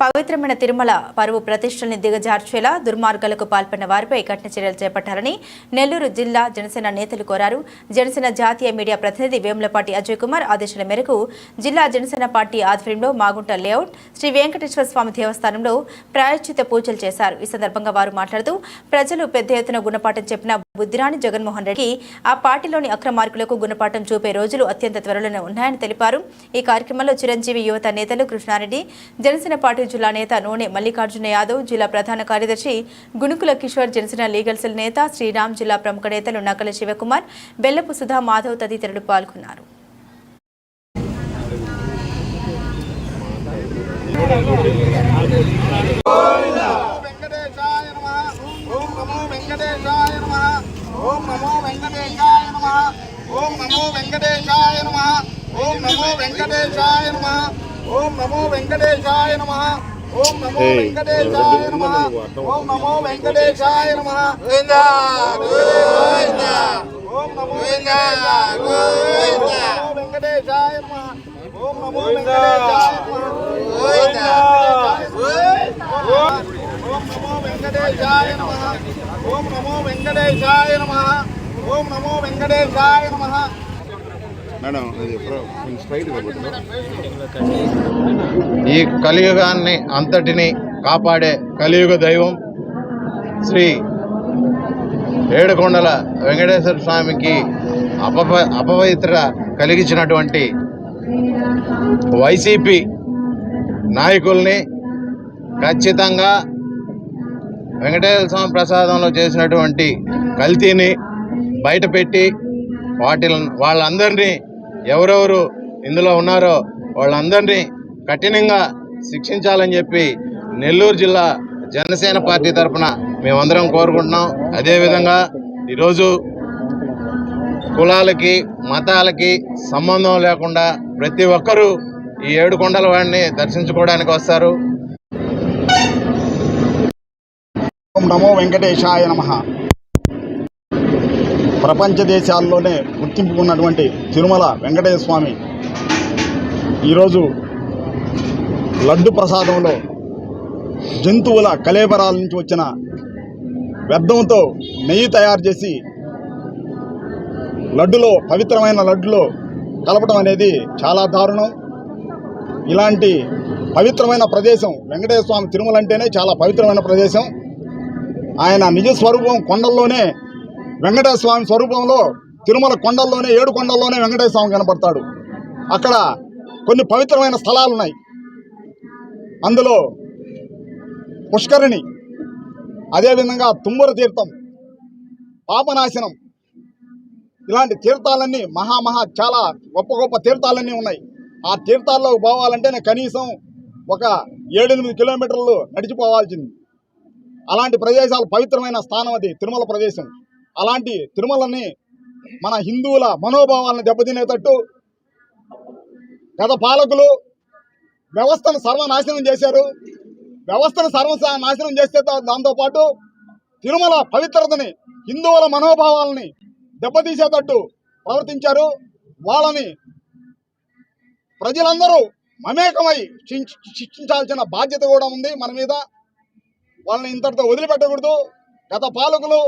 పవిత్రమైన తిరుమల పరువు ప్రతిష్టల్ని దిగజార్చేలా దుర్మార్గాలకు పాల్పడిన వారిపై కఠిన చర్యలు చేపట్టాలని నెల్లూరు జిల్లా జనసేన నేతలు కోరారు. జనసేన జాతీయ మీడియా ప్రతినిధి వేములపాటి అజయ్ కుమార్ ఆదేశాల మేరకు జిల్లా జనసేన పార్టీ ఆధ్వర్యంలో మాగుంట లేఅవుట్ శ్రీ వెంకటేశ్వర స్వామి దేవస్థానంలో ప్రాయశ్చిత పూజలు చేశారు. ఈ సందర్భంగా వారు మాట్లాడుతూ ప్రజలు పెద్ద ఎత్తున గుణపాఠం చెప్పిన బుద్ధిరాని జగన్మోహన్ రెడ్డి ఆ పార్టీలోని అక్రమార్కులకు గుణపాఠం చూపే రోజులు అత్యంత త్వరలోనే ఉన్నాయని తెలిపారు. ఈ కార్యక్రమంలో చిరంజీవి యువత నేతలు కృష్ణారెడ్డి జనసేన పార్టీ జిల్లా నేత నూనె మల్లికార్జున యాదవ్ జిల్లా ప్రధాన కార్యదర్శి గుణుకుల కిషోర్ జనసేన లీగల్ సెల్ నేత శ్రీరామ్ జిల్లా ప్రముఖ నేతలు నకల శివకుమార్ బెల్లపు సుధా మాధవ్ తదితరులు పాల్గొన్నారు. వెంకటేశాయ నమ ఓం నమో వెంకటేశాయ నమ ఓం నమో వెంకటేశాయ నమ ఓం నమో వెంకటేశాయ నమ ఓం నమో వెంకటేశాయ నమ ఓం నమో వెంకటేశాయ నమ ఓం నమో వెంకటేశాయ నమ ఓం నమో వెంకటేశాయ నమ గోవిందా గోవిందా ఓం నమో వెంకటేశాయ నమో వెంకటేశాయ నమ ఓం నమో వెంకటేశాయ నమ గోవిందా ఓం నమో వెంకటేశాయ నమ ఓం నమో వెంకటేశాయ నమ ఓం నమో వెంకటేశాయ నమ మేడం. ఈ కలియుగాన్ని అంతటిని కాపాడే కలియుగ దైవం శ్రీ ఏడుకొండల వెంకటేశ్వర స్వామికి అపప అపవిత్ర కలిగించినటువంటి వైసీపీ నాయకుల్ని ఖచ్చితంగా వెంకటేశ్వర స్వామి ప్రసాదంలో చేసినటువంటి కల్తీని బయట పెట్టి వాటి వాళ్ళందరినీ ఎవరెవరు ఇందులో ఉన్నారో వాళ్ళందరినీ కఠినంగా శిక్షించాలని చెప్పి నెల్లూరు జిల్లా జనసేన పార్టీ తరఫున మేమందరం కోరుకుంటున్నాం. అదేవిధంగా ఈరోజు కులాలకి మతాలకి సంబంధం లేకుండా ప్రతి ఒక్కరూ ఈ ఏడు కొండల వాడిని దర్శించుకోవడానికి వస్తారు. నమో వెంకటేశాయ నమ. ప్రపంచ దేశాల్లోనే గుర్తింపు ఉన్నటువంటి తిరుమల వెంకటేశ్వర స్వామి ఈరోజు లడ్డు ప్రసాదంలో జంతువుల కలేబరాల నుంచి వచ్చిన వ్యర్థంతో నెయ్యి తయారు చేసి లడ్డులో పవిత్రమైన లడ్డులో కలపడం అనేది చాలా దారుణం. ఇలాంటి పవిత్రమైన ప్రదేశం వెంకటేశ్వర స్వామి తిరుమల అంటేనే చాలా పవిత్రమైన ప్రదేశం. ఆయన నిజ స్వరూపం కొండల్లోనే వెంకటేశ్వర స్వామి స్వరూపంలో తిరుమల కొండల్లోనే ఏడు కొండల్లోనే వెంకటేశ్వర స్వామి కనపడతాడు. అక్కడ కొన్ని పవిత్రమైన స్థలాలు ఉన్నాయి. అందులో పుష్కరిణి అదేవిధంగా తుమ్మూర తీర్థం పాపనాశనం ఇలాంటి తీర్థాలన్నీ మహా మహా చాలా గొప్ప గొప్ప తీర్థాలన్నీ ఉన్నాయి. ఆ తీర్థాల్లో పోవాలంటేనే కనీసం ఒక ఏడెనిమిది కిలోమీటర్లు నడిచిపోవాల్సింది. అలాంటి ప్రదేశాలు పవిత్రమైన స్థానం అది తిరుమల ప్రదేశం. అలాంటి తిరుమలని మన హిందువుల మనోభావాలను దెబ్బతినేటట్టు గత పాలకులు వ్యవస్థను సర్వనాశనం చేశారు. వ్యవస్థను సర్వ నాశనం చేస్తే దాంతోపాటు తిరుమల పవిత్రతని హిందువుల మనోభావాలని దెబ్బతీసేటట్టు ప్రవర్తించారు. వాళ్ళని ప్రజలందరూ మమేకమై శిక్షించాల్సిన బాధ్యత కూడా ఉంది మన మీద. వాళ్ళని ఇంతటితో వదిలిపెట్టకూడదు. గత పాలకులు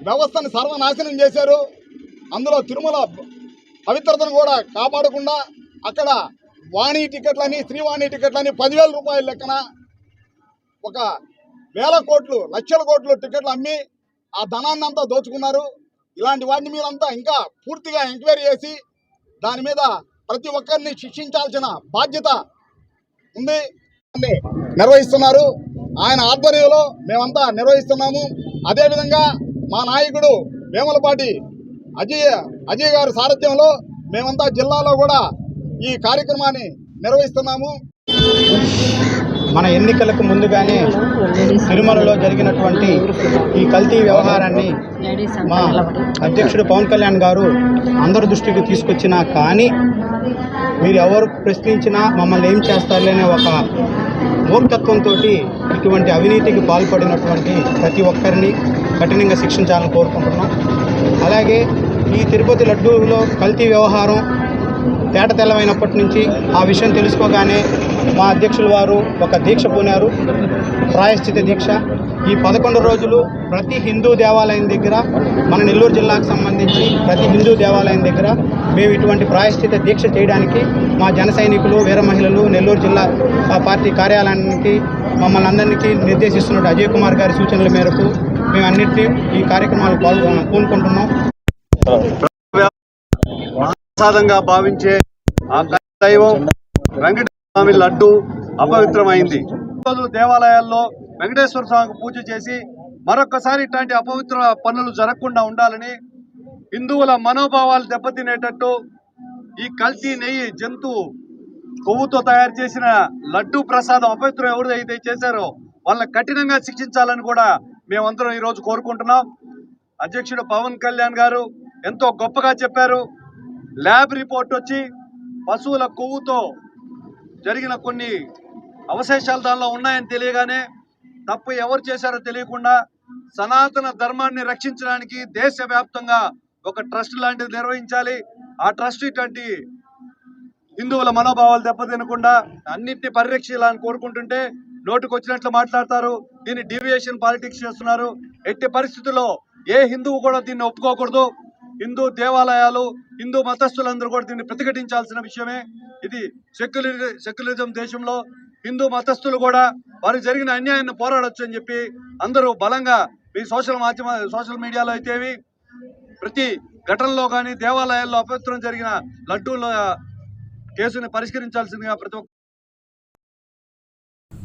వ్యవస్థను సర్వనాశనం చేశారు. అందులో తిరుమల పవిత్రతను కూడా కాపాడకుండా అక్కడ వాణి టికెట్లని శ్రీవాణి టికెట్లని పదివేల రూపాయల లెక్కన ఒక వేల కోట్లు లక్షల కోట్లు టికెట్లు అమ్మి ఆ ధనాన్ని అంతా దోచుకున్నారు. ఇలాంటి వాటిని మీరంతా ఇంకా పూర్తిగా ఎంక్వైరీ చేసి దాని మీద ప్రతి ఒక్కరిని శిక్షించాల్సిన బాధ్యత ఉంది. నిర్వహిస్తున్నారు. ఆయన ఆధ్వర్యంలో మేమంతా నిర్వహిస్తున్నాము. అదేవిధంగా మా నాయకుడు వేములపాటి అజయ్ అజయ్ గారి సారథ్యంలో మేమంతా జిల్లాలో కూడా ఈ కార్యక్రమాన్ని నిర్వహిస్తున్నాము. మన ఎన్నికలకు ముందుగానే తిరుమలలో జరిగినటువంటి ఈ కల్తీ వ్యవహారాన్ని మా అధ్యక్షుడు పవన్ కళ్యాణ్ గారు అందరి దృష్టికి తీసుకొచ్చినా కానీ మీరు ఎవరు ప్రశ్నించినా మమ్మల్ని ఏం చేస్తారులే ఒక మూర్ఖత్వంతో ఇటువంటి అవినీతికి పాల్పడినటువంటి ప్రతి ఒక్కరిని కఠినంగా శిక్షించాలని కోరుకుంటున్నాం. అలాగే ఈ తిరుపతి లడ్డూలో కల్తీ వ్యవహారం తేట తెల్లమైనప్పటి నుంచి ఆ విషయం తెలుసుకోగానే మా అధ్యక్షుల వారు ఒక దీక్ష పూనారు. ప్రాయశ్చిత దీక్ష. ఈ పదకొండు రోజులు ప్రతి హిందూ దేవాలయం దగ్గర మన నెల్లూరు జిల్లాకు సంబంధించి ప్రతి హిందూ దేవాలయం దగ్గర మేము ఇటువంటి ప్రాయశ్చిత దీక్ష చేయడానికి మా జన సైనికులు వీర మహిళలు నెల్లూరు జిల్లా ఆ, పార్టీ కార్యాలయానికి మమ్మల్ని అందరికీ నిర్దేశిస్తున్నట్టు అజయ్ కుమార్ గారి సూచనల మేరకు మేము అన్నింటినీ ఈ కార్యక్రమాలు పాల్గొ పూనుకుంటున్నాం ప్రసాదంగా భావించే ఆ దైవం వెంకటేశ్వర స్వామి లడ్డు అపవిత్రమైంది. రోజు దేవాలయాల్లో వెంకటేశ్వర స్వామికి పూజ చేసి మరొకసారి ఇట్లాంటి అపవిత్ర పనులు జరగకుండా ఉండాలని హిందువుల మనోభావాలు దెబ్బతినేటట్టు ఈ కల్తీ నెయ్యి జంతువు కొవ్వుతో తయారు చేసిన లడ్డు ప్రసాదం అపవిత్రం ఎవరిదైతే చేశారో వాళ్ళని కఠినంగా శిక్షించాలని కూడా మేమందరం ఈరోజు కోరుకుంటున్నాం. అధ్యక్షుడు పవన్ కళ్యాణ్ గారు ఎంతో గొప్పగా చెప్పారు. ల్యాబ్ రిపోర్ట్ వచ్చి పశువుల కొవ్వుతో జరిగిన కొన్ని అవశేషాలు దానిలో ఉన్నాయని తెలియగానే తప్పు ఎవరు చేశారో తెలియకుండా సనాతన ధర్మాన్ని రక్షించడానికి దేశవ్యాప్తంగా ఒక ట్రస్ట్ లాంటిది నిర్వహించాలి. ఆ ట్రస్ట్ ఇటువంటి హిందువుల మనోభావాలు దెబ్బతినకుండా అన్నింటినీ పరిరక్షించాలని కోరుకుంటుంటే నోటుకు వచ్చినట్లు మాట్లాడతారు. దీన్ని డీవియేషన్ పాలిటిక్స్ చేస్తున్నారు. ఎట్టి పరిస్థితుల్లో ఏ హిందువు కూడా దీన్ని ఒప్పుకోకూడదు. హిందూ దేవాలయాలు హిందూ మతస్థులందరూ కూడా దీన్ని ప్రతిఘటించాల్సిన విషయమే. ఇది సెక్యులరి సెక్యులరిజం దేశంలో హిందూ మతస్థులు కూడా వారికి జరిగిన అన్యాయాన్ని పోరాడొచ్చు అని చెప్పి అందరూ బలంగా మీ సోషల్ మాధ్యమ సోషల్ మీడియాలో అయితేవి ప్రతి ఘటనలో కానీ దేవాలయాల్లో అపవిత్రం జరిగిన లడ్డూల కేసుని పరిష్కరించాల్సిందిగా ప్రతి ఒక్క